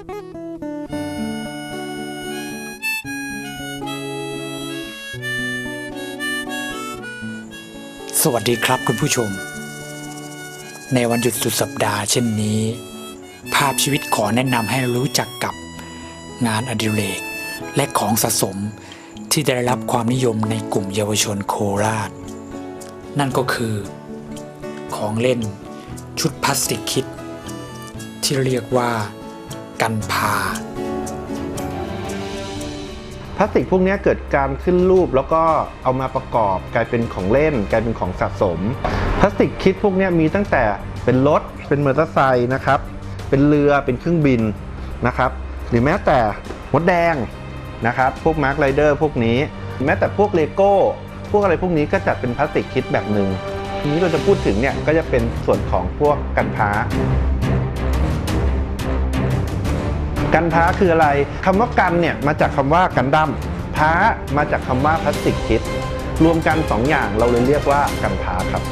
สวัสดีครับคุณผู้ชม ในวันหยุดสุดสัปดาห์เช่นนี้ ภาพชีวิตขอแนะนำให้รู้จักกับงานอดิเรกและของสะสมที่ได้รับความนิยมในกลุ่มเยาวชนโคราช นั่นก็คือ ของเล่นชุดพลาสติกคิด ที่เรียกว่า กันพาพลาสติกพวกนี้เกิดการขึ้นรูปแล้วก็เอามาประกอบกลายเป็นของเล่น กลายเป็นของสะสม พลาสติกคิดพวกนี้มีตั้งแต่เป็นรถเป็นมอเตอร์ไซค์นะครับ เป็นเรือเป็นเครื่องบินนะครับ หรือแม้แต่มดแดงนะครับ พวกมาร์คไรเดอร์พวกนี้ แม้แต่พวกเลโก้พวกอะไรพวกนี้ก็จัดเป็นพลาสติกคิดแบบหนึ่งทีนี้เราจะพูดถึงเนี่ยก็จะเป็นส่วนของพวกกันพ้า กันพ้าคืออะไรคำว่ากันเนี่ยมาจากคำว่ากันดั้มพ้ามาจากคำว่าพลาสติกคิดรวมกันสองอย่างเราเลยเรียกว่ากันพ้าครับ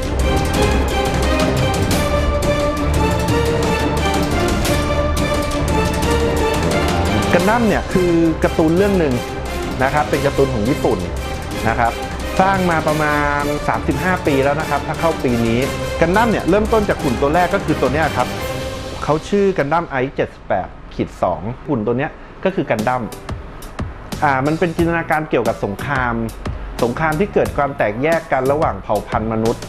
กันดั้มเนี่ยคือการ์ตูนเรื่องหนึ่งนะครับเป็นการ์ตูนของญี่ปุ่นนะครับสร้างมาประมาณ 35 ปีแล้วนะครับ ถ้าเข้าปีนี้กันดั้มเนี่ยเริ่มต้นจากหุ่นตัวแรกก็คือตัวนี้ครับเขาชื่อกันดั้มไอ78 ขีด2หุ่นตัวเนี้ยก็คือกันดั้มอ่ามันเป็นจินตนาการเกี่ยวกับสงคราม สงครามที่เกิดความแตกแยกกันระหว่างเผ่าพันธุ์มนุษย์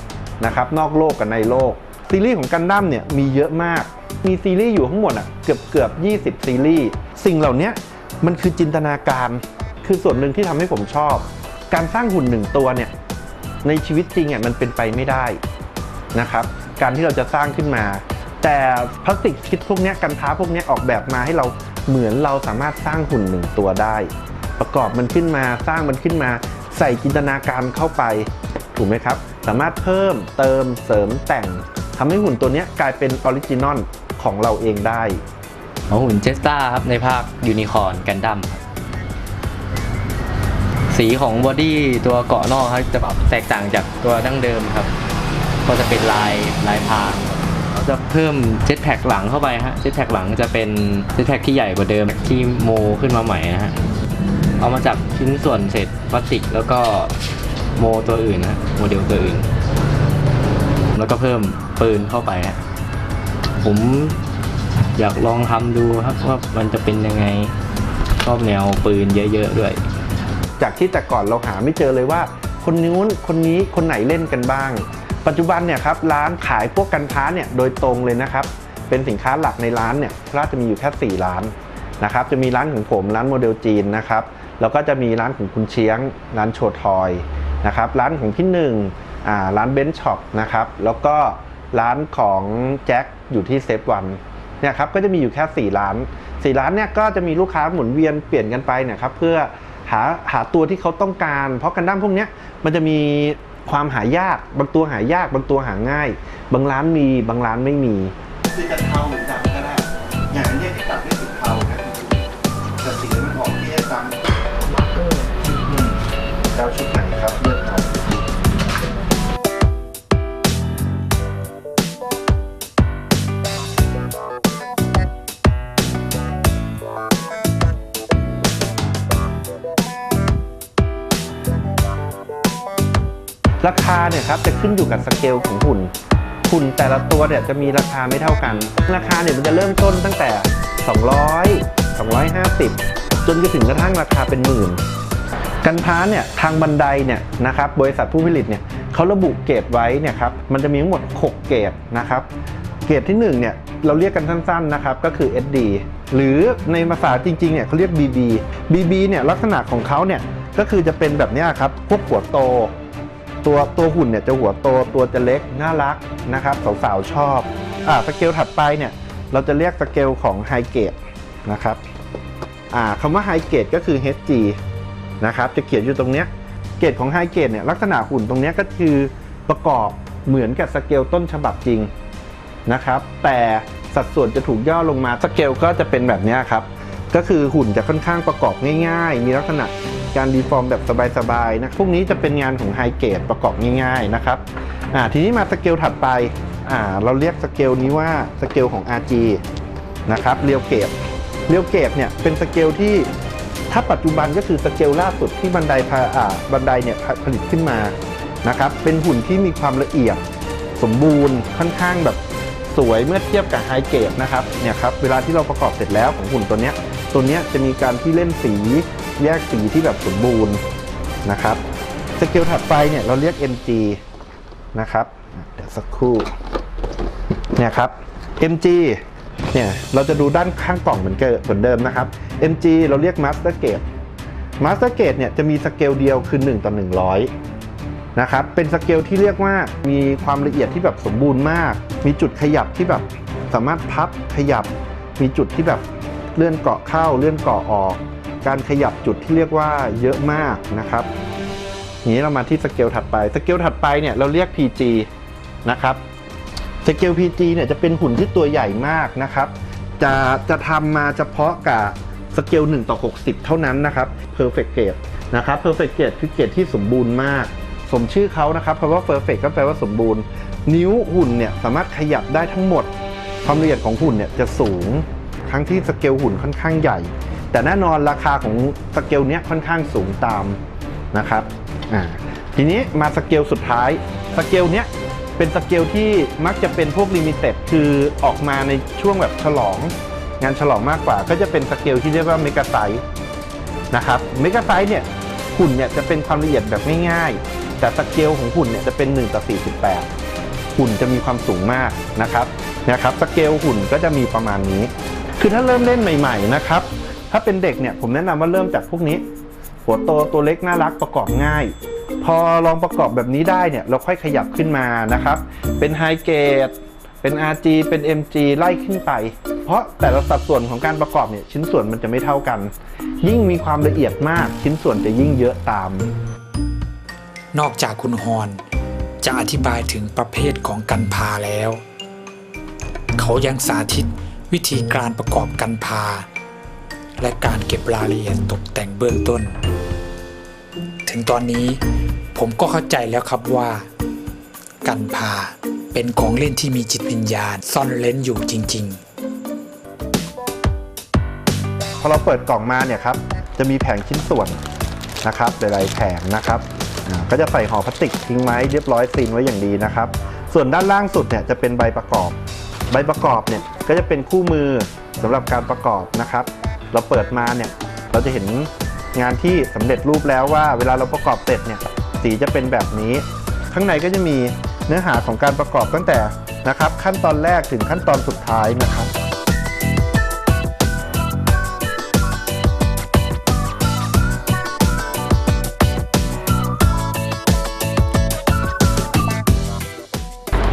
นะครับนอกโลกกับในโลก ซีรีส์ของกันดั้มเนี่ยมีเยอะมาก มีซีรีส์อยู่ทั้งหมดอะเกือบเกือบ 20 ซีรีส์ สิ่งเหล่านี้มันคือจินตนาการ คือส่วนหนึ่งที่ทำให้ผมชอบ การสร้างหุ่นหนึ่งตัวเนี่ยในชีวิตจริงอะมันเป็นไปไม่ได้นะครับ การที่เราจะสร้างขึ้นมา แต่พลาสติกคิดพวกนี้กันท้าพวกนี้ออกแบบมาให้เราเหมือนเราสามารถสร้างหุ่นหนึ่งตัวได้ ประกอบมันขึ้นมาสร้างมันขึ้นมา ใส่จินตนาการเข้าไปถูกไหมครับ สามารถเพิ่มเติมเสริมแต่งทำให้หุ่นตัวนี้กลายเป็นออริจินอลของเราเองได้ของหุ่นเจสตาครับในภาคยูนิคอร์นกันดั้มสีของบอดี้ตัวเกาะนอกครับจะแตกต่างจากตัวดั้งเดิมครับ ก็จะเป็นลายลายพาง จะเพิ่มเจ็ตแพ็กหลังเข้าไปฮะเจ็ตแพ็กหลังจะเป็นเจ็ตแพ็กที่ใหญ่กว่าเดิมที่โมขึ้นมาใหม่นะฮะเอามาจากชิ้นส่วนเศษพลาสติกแล้วก็โมตัวอื่นนะโมเดลตัวอื่น แล้วก็เพิ่มปืนเข้าไปฮะผมอยากลองทำดูครับว่ามันจะเป็นยังไงชอบแนวปืนเยอะ ๆ ด้วย จากที่แต่ก่อนเราหาไม่เจอเลยว่า คนนู้นคนนี้คนไหนเล่นกันบ้าง ปัจจุบันเนี่ยครับร้านขายพวกกันพ้าเนี่ยโดยตรงเลยนะครับ เป็นสินค้าหลักในร้านเนี่ยน่าจะมีอยู่แค่ 4 ร้านนะครับ จะมีร้านของผมร้านโมเดลจีนนะครับแล้วก็จะมีร้านของคุณเชียง ร้านโชทอยนะครับ ร้านของพี่หนึ่งอ่าร้านเบนช์ช็อปนะครับ แล้วก็ร้านของแจ็คอยู่ที่เซฟวันเนี่ยครับก็จะมีอยู่แค่ 4 ร้าน 4 ร้านเนี่ยก็จะมีลูกค้าหมุนเวียนเปลี่ยนกันไปเนี่ยครับเพื่อหาหาตัวที่เขาต้องการ เพราะกันดั้มพวกนี้มันจะมี ความหายาก บางตัวหายาก บางตัวหาง่าย บางร้านมีบางร้านไม่มีคือจะเทาหรือดำก็ได้อย่างนี้ที่ตัดให้สีเทานะแต่สีมันออกที่จะดำมาร์กเกอร์เจ้าชุด ราคาเนี่ยครับจะขึ้นอยู่กับสเกลของหุ่นหุ่นแต่ละตัวเนี่ยจะมีราคาไม่เท่ากัน ราคาเนี่ยมันจะเริ่มต้นตั้งแต่ 200 250 จนไปถึงกระทั่งราคาเป็นหมื่น กันพ้าเนี่ยทางบันไดเนี่ยนะครับบริษัทผู้ผลิตเนี่ยเขาระบุเกรดไว้เนี่ยครับมันจะมีทั้งหมด 6 เกรดนะครับเกรดที่1เนี่ยเราเรียกกันสั้นๆนะครับก็คือ SD หรือในภาษาจริงๆเนี่ยเขาเรียก BB BB เนี่ยลักษณะของเขาเนี่ยก็คือจะเป็นแบบนี้ครับพวกหัวโต ตัวตัวหุ่นเนี่ยจะหัวโตตัวจะเล็กน่ารักนะครับสาวๆชอบอ่าสเกลถัดไปเนี่ยเราจะเรียกสเกลของไฮเกรดนะครับอ่าคำว่าไฮเกรดก็คือ HG นะครับจะเขียนอยู่ตรงเนี้ยเกรดของไฮเกรดเนี่ยลักษณะหุ่นตรงเนี้ยก็คือประกอบเหมือนกับสเกลต้นฉบับจริงนะครับแต่สัดส่วนจะถูกย่อลงมาสเกลก็จะเป็นแบบเนี้ยครับก็คือหุ่นจะค่อนข้างประกอบง่าย ๆ มีลักษณะ การดีฟอร์มแบบสบายๆนะพวกนี้จะเป็นงานของไฮเกรดประกอบง่ายๆนะครับทีนี้มาสเกลถัดไปเราเรียกสเกลนี้ว่าสเกลของ RG นะครับเรียวเกรดเรียวเกตเนี่ยเป็นสเกลที่ถ้าปัจจุบันก็คือสเกลล่าสุดที่บันไดพาบันไดเนี่ยผลิตขึ้นมานะครับเป็นหุ่นที่มีความละเอียดสมบูรณ์ค่อนข้างแบบสวยเมื่อเทียบกับไฮเกรดนะครับเนี่ยครับเวลาที่เราประกอบเสร็จแล้วของหุ่นตัวเนี้ยตัวเนี้ยจะมีการที่เล่นสี แยกสีที่แบบสมบูรณ์นะครับสเกลถัดไปเนี่ยเราเรียก MG นะครับเดี๋ยวสักครู่เนี่ยครับ MG เนี่ยเราจะดูด้านข้างกล่องเหมือนเกิเหมือนเดิมนะครับ MG เราเรียก Master Gate Master Gate เนี่ยจะมีสเกลเดียวคือ 1 ต่อ 100 นะครับ เป็นสเกลที่เรียกว่ามีความละเอียดที่แบบสมบูรณ์มาก มีจุดขยับที่แบบสามารถพับขยับ มีจุดที่แบบเลื่อนเกาะเข้าเลื่อนเกาะออก การขยับจุดที่เรียกว่าเยอะมากนะครับทีนี้เรามาที่สเกลถัดไป สเกลถัดไปเนี่ยเราเรียก PG นะครับ สเกล PG เนี่ยจะเป็นหุ่นที่ตัวใหญ่มากนะครับ จะจะทำมาเฉพาะกับสเกล1ต่อ 60 เท่านั้นนะครับ Perfect Gate นะครับ Perfect Gate คือเกรดที่สมบูรณ์มาก สมชื่อเขานะครับเพราะว่า Perfect ก็แปลว่าสมบูรณ์ นิ้วหุ่นเนี่ยสามารถขยับได้ทั้งหมด ความละเอียดของหุ่นเนี่ยจะสูง ทั้งที่สเกลหุ่นค่อนข้างใหญ่ แต่แน่นอนราคาของสเกลเนี้ยค่อนข้างสูงตามนะครับทีนี้มาสเกลสุดท้ายสเกลเนี้ยเป็นสเกลที่มักจะเป็นพวกลิมิเต็ดคือออกมาในช่วงแบบฉลอง งานฉลองมากกว่า ก็จะเป็นสเกลที่เรียกว่าเมกะไซส์นะครับเมกะไซส์เนี่ยหุ่นเนี่ยจะเป็นความละเอียดแบบง่ายๆ แต่สเกลของหุ่นเนี่ยจะเป็น1ต่อ48 หุ่นจะมีความสูงมากนะครับนะครับสเกลหุ่นก็จะมีประมาณนี้ คือถ้าเริ่มเล่นใหม่ ๆนะครับ ถ้าเป็นเด็กเนี่ยผมแนะนำว่าเริ่มจากพวกนี้ หัวโตตัวเล็กน่ารักประกอบง่าย พอลองประกอบแบบนี้ได้เนี่ยเราค่อยขยับขึ้นมานะครับ เป็นไฮเกรดเป็น RG เป็น MG ไล่ขึ้นไป เพราะแต่ละสัดส่วนของการประกอบเนี่ยชิ้นส่วนมันจะไม่เท่ากัน ยิ่งมีความละเอียดมาก ชิ้นส่วนจะยิ่งเยอะตาม นอกจากคุณฮอนจะอธิบายถึงประเภทของกันพาแล้ว เขายังสาธิตวิธีการประกอบกันพา และการเก็บรายละเอียดตกแต่งเบื้องต้น ถึงตอนนี้ผมก็เข้าใจแล้วครับว่า กันพาเป็นของเล่นที่มีจิตวิญญาณซ่อนเร้นอยู่จริง ๆ พอเราเปิดกล่องมาเนี่ยครับจะมีแผงชิ้นส่วนนะครับหลายๆแผงนะครับก็จะใส่ห่อพลาสติกทิ้งไว้เรียบร้อยซีนไว้อย่างดีนะครับ ส่วนด้านล่างสุดเนี่ยจะเป็นใบประกอบ ใบประกอบเนี่ยก็จะเป็นคู่มือสำหรับการประกอบนะครับ เราเปิดมาเนี่ยเราจะเห็นงานที่สำเร็จรูปแล้วว่า เวลาเราประกอบเสร็จเนี่ยสีจะเป็นแบบนี้ ข้างในก็จะมีเนื้อหาของการประกอบตั้งแต่นะครับ ขั้นตอนแรกถึงขั้นตอนสุดท้ายนะครับ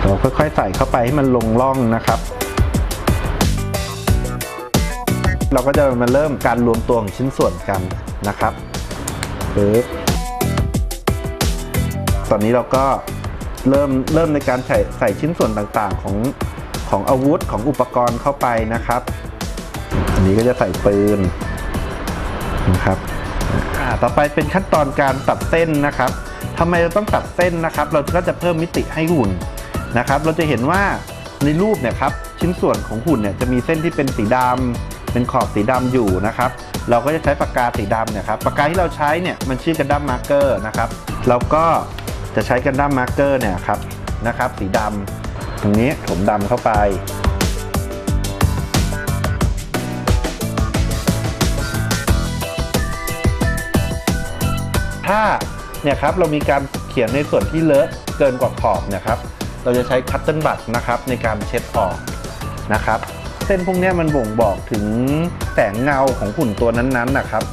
เราค่อยๆใส่เข้าไปให้มันลงร่องนะครับ เราก็จะมาเริ่มการรวมตัวของชิ้นส่วนกันนะครับปึ๊บตอนนี้เราก็เริ่มเริ่มในการใส่ใส่ชิ้นส่วนต่างๆของของอาวุธของอุปกรณ์เข้าไปนะครับ อันนี้ก็จะใส่ปืนนะครับต่อไปเป็นขั้นตอนการตัดเส้นนะครับทำไมเราต้องตัดเส้นนะครับ เราก็จะเพิ่มมิติให้หุ่นนะครับ เราจะเห็นว่าในรูปเนี่ยครับชิ้นส่วนของหุ่นเนี่ยจะมีเส้นที่เป็นสีดำ เป็นขอบสีดำอยู่นะครับ เราก็จะใช้ปากกาสีดำเนี่ยครับปากกาที่เราใช้เนี่ยมันชื่อกันดั้มมาร์เกอร์นะครับเราก็จะใช้กันดั้มมาร์เกอร์เนี่ยครับนะครับ สีดำตรงนี้ถมดำเข้าไปถ้าเนี่ยครับเรามีการเขียนในส่วนที่เลอะเกินกว่าขอบเนะครับ เราจะใช้คัตเติลบัตนะครับในการเช็ดออกนะครับ เส้นพวกเนี้ยมันบ่งบอกถึงแสงเงาของหุ่นตัวนั้นๆนะครับ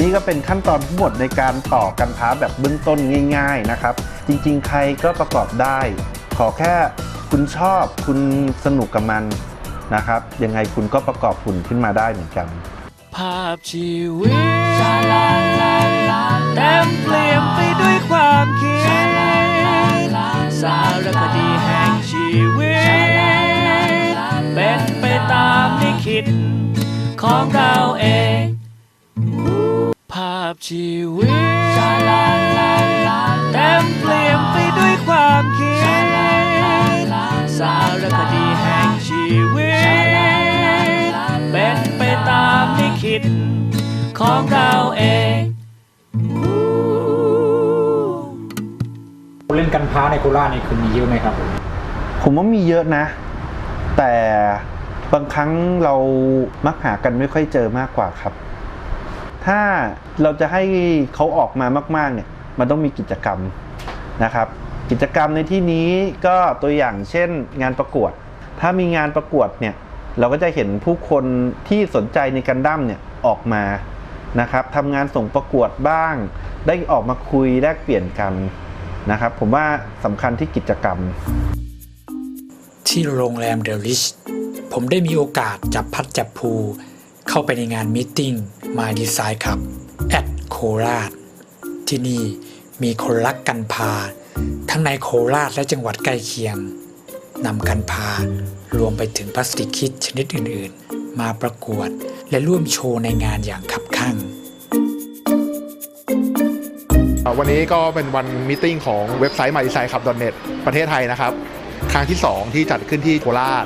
นี่ก็เป็นขั้นตอนทั้งหมดในการต่อกันพาแบบเบื้องต้นง่าย ๆนะครับ จริงๆ ใครก็ประกอบได้ ขอแค่คุณชอบคุณสนุกกับมันนะครับ ยังไงคุณก็ประกอบหุ่นขึ้นมาได้เหมือนกัน ภาพชีวิตเต็มเปลี่ยนไปด้วยความคิดสารคดีแห่งชีีวิต เป็นไปตามลิขิตของเราเอง ภาพชีวิตเต็มเปลี่ยนไปด้วยความคิด สารคดีแห่งชีวิต เป็นไปตามลิขิตของเราเองเล่นกันพาในโคราชนี่คือมีเยอะไหมครับ ผมว่ามีเยอะนะ แต่บางครั้งเรามักหากันไม่ค่อยเจอมากกว่าครับ ถ้าเราจะให้เขาออกมามาก ๆ เนี่ย มันต้องมีกิจกรรมนะครับ กิจกรรมในที่นี้ก็ตัวอย่างเช่นงานประกวด ถ้ามีงานประกวดเนี่ย เราก็จะเห็นผู้คนที่สนใจในกันดั้มเนี่ยออกมานะครับทำงานส่งประกวดบ้าง ได้ออกมาคุยแลกเปลี่ยนกันนะครับ ผมว่าสำคัญที่กิจกรรม ที่โรงแรมเดลิชผมได้มีโอกาสจับพัดจับภูเข้าไปในงานมตติ팅มาดีไซน์ครับแอดโคราชที่นี่มีคนรักกันพา ทั้งในโคราชและจังหวัดใกล้เคียงนำกันพารวมไปถึงพลาสติกคิดชนิดอื่นๆ มาประกวดและร่วมโชว์ในงานอย่างขับข้างวันนี้ก็เป็นวันมิ팅ของเว็บไซต์ m y d e s i g n c l u b n e t ประเทศไทยนะครับ ครั้งที่ 2 ที่จัดขึ้นที่โคราช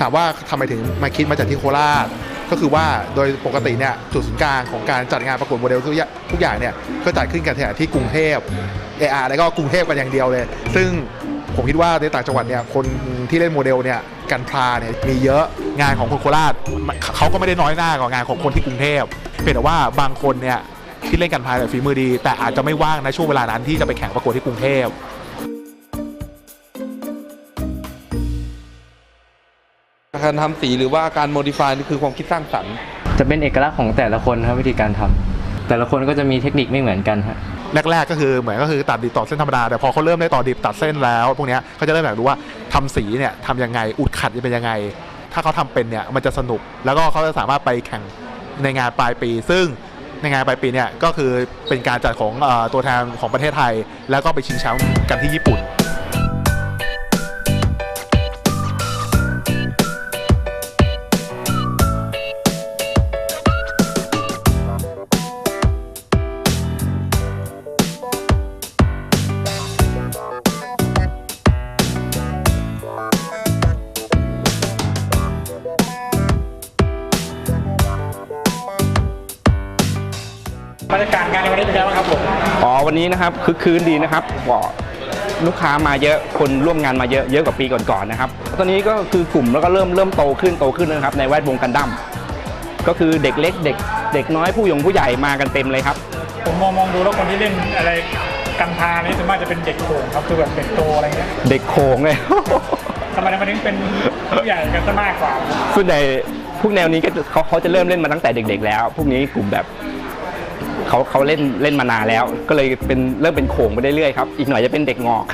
ถามว่าทำไมถึงมาคิดมาจัดที่โคราช ก็คือว่าโดยปกติเนี่ยจุดศูนย์กลางของการจัดงานประกวดโมเดลทุกอย่างทุกอย่างเนี่ยก็จัดขึ้นกันที่กรุงเทพเออาร์แล้วก็กรุงเทพกันอย่างเดียวเลย ซึ่งผมคิดว่าในต่างจังหวัดเนี่ยคนที่เล่นโมเดลเนี่ยกันพลาเนี่ยมีเยอะงานของคนโคราชเขาก็ไม่ได้น้อยหน้ากว่างานของคนที่กรุงเทพเพียงแต่ว่าบางคนเนี่ยที่เล่นกันพายแบบฝีมือดี แต่อาจจะไม่ว่างในช่วงเวลานั้นที่จะไปแข่งประกวดที่กรุงเทพ การทำสีหรือว่าการโมดิฟายนี่คือความคิดสร้างสรรค์ จะเป็นเอกลักษณ์ของแต่ละคนครับวิธีการทำแต่ละคนก็จะมีเทคนิคไม่เหมือนกันฮะ แรกๆก็คือเหมือนก็คือตัดดิบต่อเส้นธรรมดาแต่พอเขาเริ่มได้ต่อดิบตัดเส้นแล้ว พวกเนี้ยเขาจะเริ่มอยากรู้ว่าทำสีเนี่ยทำยังไงอุดขัดจะเป็นยังไง ถ้าเขาทำเป็นเนี่ยมันจะสนุก แล้วก็เขาจะสามารถไปแข่งในงานปลายปี ซึ่งในงานปลายปีเนี่ยก็คือเป็นการจัดของเอ่อตัวแทนของประเทศไทย แล้วก็ไปชิงแชมป์กันที่ญี่ปุ่น นนี้นะครับคึกคืนดีนะครับก็ลูกค้ามาเยอะคนร่วมงานมาเยอะเยอะกว่าปีก่อนๆนะครับตอนนี้ก็คือกลุ่มแล้วก็เริ่มเริ่มโตขึ้นโตขึ้นนะครับ ในแวดวงกันดั้มก็คือเด็กเล็กเด็กเด็กน้อยผู้ยงผู้ใหญ่มากันเต็มเลยครับ ผมมองมองดูแล้วคนที่เล่นอะไรกันพานี่ส่วนมากจะเป็นเด็กโขงครับคือแบบเด็กโตอะไรเงี้ยเด็กโขงเลยทำไมมันถึงเป็นผู้ใหญ่กันซะมากกว่าส่วนใหญ่พวกแนวนี้ก็จะเขาเขาจะเริ่มเล่นมาตั้งแต่เด็ก ๆ แล้ว พวกนี้กลุ่มแบบ เขาเขาเล่นเล่นมานานแล้ว ก็เลยเป็นเริ่มเป็นโขงไปเรื่อยๆครับอีกหน่อยจะเป็นเด็กงอก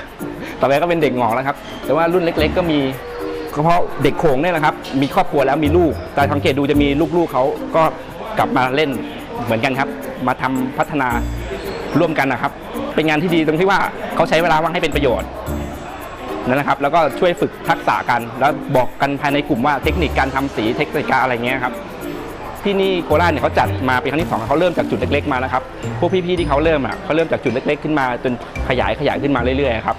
ต่อไปก็เป็นเด็กงอกแล้วครับ แต่ว่ารุ่นเล็ก ๆ ก็มีเพราะเด็กโขงเนี่ยนะครับ มีครอบครัวแล้วมีลูก แต่สังเกตดูจะมีลูกๆเขาก็กลับมาเล่นเหมือนกันครับ มาทำพัฒนาร่วมกันนะครับ เป็นงานที่ดีตรงที่ว่าเขาใช้เวลาว่างให้เป็นประโยชน์นั่นนะครับ แล้วก็ช่วยฝึกทักษะกัน แล้วบอกกันภายในกลุ่มว่าเทคนิคการทำสีเทคนิคอะไรเงี้ยครับ ที่นี่โคราชเนี่ยเขาจัดมาเป็นครั้งที่สองเขาเริ่มจากจุดเล็กๆมาแล้วครับพวกพี่ๆที่เขาเริ่มอะเขาเริ่มจากจุดเล็ก ๆ ขึ้นมาจนขยายขยายขึ้นมาเรื่อยๆครับ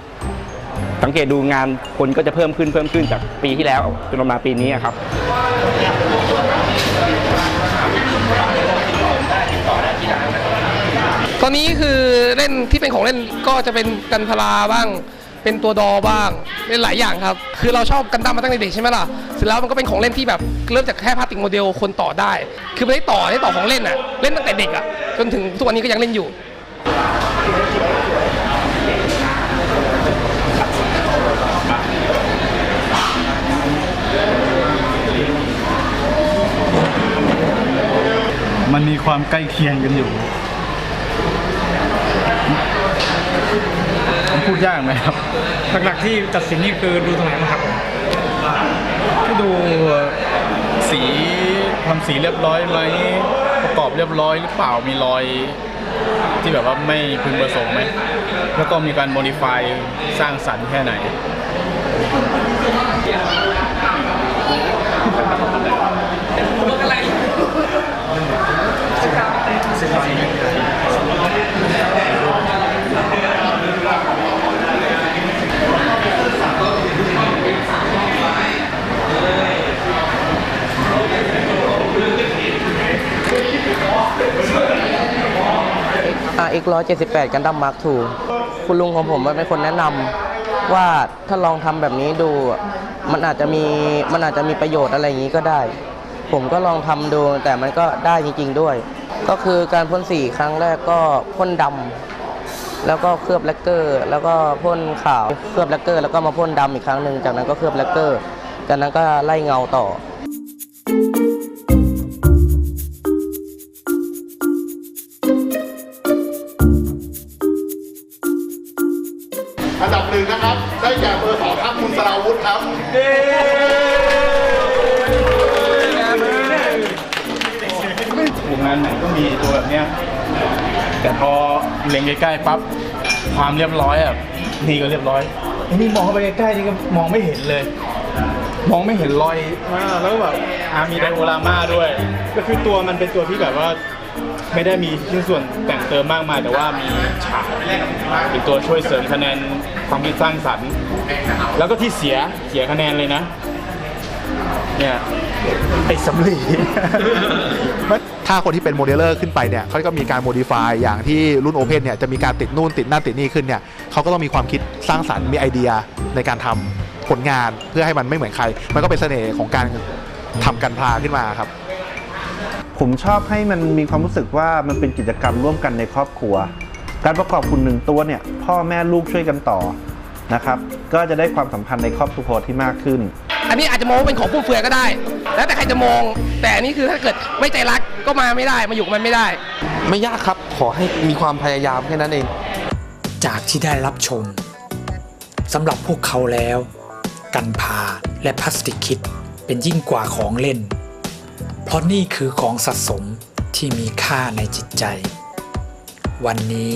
สังเกตดูงานคนก็จะเพิ่มขึ้นเพิ่มขึ้นจากปีที่แล้วจนมาปีนี้ครับตอนนี้คือเล่นที่เป็นของเล่นก็จะเป็นกันพลาบ้าง เป็นตัวดอบ้างเล่นหลายอย่างครับ คือเราชอบกันดั้มมาตั้งแต่เด็กใช่ไหมล่ะเสร็จแล้วมันก็เป็นของเล่นที่แบบเริ่มจากแค่พลาสติกโมเดลคนต่อได้ คือไม่ได้ต่อได้ต่อของเล่นอะเล่นตั้งแต่เด็กอะจนถึงทุกวันนี้ก็ยังเล่นอยู่มันมีความใกล้เคียงกันอยู่มัน พูดยากไหมครับ หลักๆที่ตัดสินนี่คือดูตรงไหนบ้างครับผมก็ดูสีทำสีเรียบร้อยไหมประกอบเรียบร้อยหรือเปล่ามีรอยที่แบบว่าไม่พึงประสงค์ไหมแล้วก็มีการโมดิฟายสร้างสรรค์แค่ไหนเ X 178กันดั้มมาร์คทูคุณลุงของผมเป็นคนแนะนำว่าถ้าลองทำแบบนี้ดู มันอาจจะมีมันอาจจะมีประโยชน์อะไรอย่างนี้ก็ได้ ผมก็ลองทำดูแต่มันก็ได้จริง ๆด้วย ก็คือการพ่นสีครั้งแรกก็พ่นดำแล้วก็เคลือบแลกเกอร์ แล้วก็พ่นขาวเคลือบแลกเกอร์ แล้วก็มาพ่นดำอีกครั้งหนึ่งจากนั้นก็เคลือบแลกเกอร์ จากนั้นก็ไล่เงาต่อ สองครับคุณสราวุธครับโรงงานไหนก็มีตัวแบบเนี้ยแต่พอเล็งใกล้ๆปั๊บความเรียบร้อยอะนี่ก็เรียบร้อยไอ้นี่มองเข้าไปใกล้ๆนี่ก็มองไม่เห็นเลย มองไม่เห็นรอยอ่าแล้วก็แบบอ่ามีไดโอรามาด้วย ก็คือตัวมันเป็นตัวที่แบบว่าไม่ได้มีชิ้นส่วนแต่งเติมมากมาย แต่ว่ามีฉากเป็นตัวช่วยเสริมคะแนนความคิดสร้างสรรค์ แล้วก็ที่เสียเสียคะแนนเลยนะ เนี่ยไอ้สำลี ถ้าคนที่เป็นโมเดลเลอร์ขึ้นไปเนี่ยเขาก็มีการโมดิฟายอย่างที่รุ่นโอเพนเนี่ยจะมีการติดนู่นติดนั่นติดนี่ขึ้นเนี่ยเขาก็ต้องมีความคิดสร้างสรรค์มีไอเดียในการทำผลงานเพื่อให้มันไม่เหมือนใคร มันก็เป็นเสน่ห์ของการทำกันพลาขึ้นมาครับ ผมชอบให้มันมีความรู้สึกว่ามันเป็นกิจกรรมร่วมกันในครอบครัว การประกอบหุ่นหนึ่งตัวเนี่ยพ่อแม่ลูกช่วยกันต่อ นะครับก็จะได้ความสัมพันธ์ในครอบครัวที่มากขึ้น อันนี้อาจจะมองว่าเป็นของฟุ่มเฟือยก็ได้ แล้วแต่ใครจะมอง แต่อันนี้คือถ้าเกิดไม่ใจรักก็มาไม่ได้มาอยู่กับมันไม่ได้ ไม่ยากครับขอให้มีความพยายามแค่นั้นเอง จากที่ได้รับชมสำหรับพวกเขาแล้ว กันพาและพลาสติกคิดเป็นยิ่งกว่าของเล่น เพราะนี่คือของสะสมที่มีค่าในจิตใจ วันนี้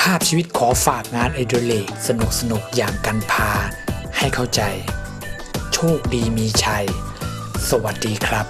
ภาพชีวิตขอฝากงานไอดอลเลกสนุกสนุกๆอย่างกันพา ให้เข้าใจ โชคดีมีชัย สวัสดีครับ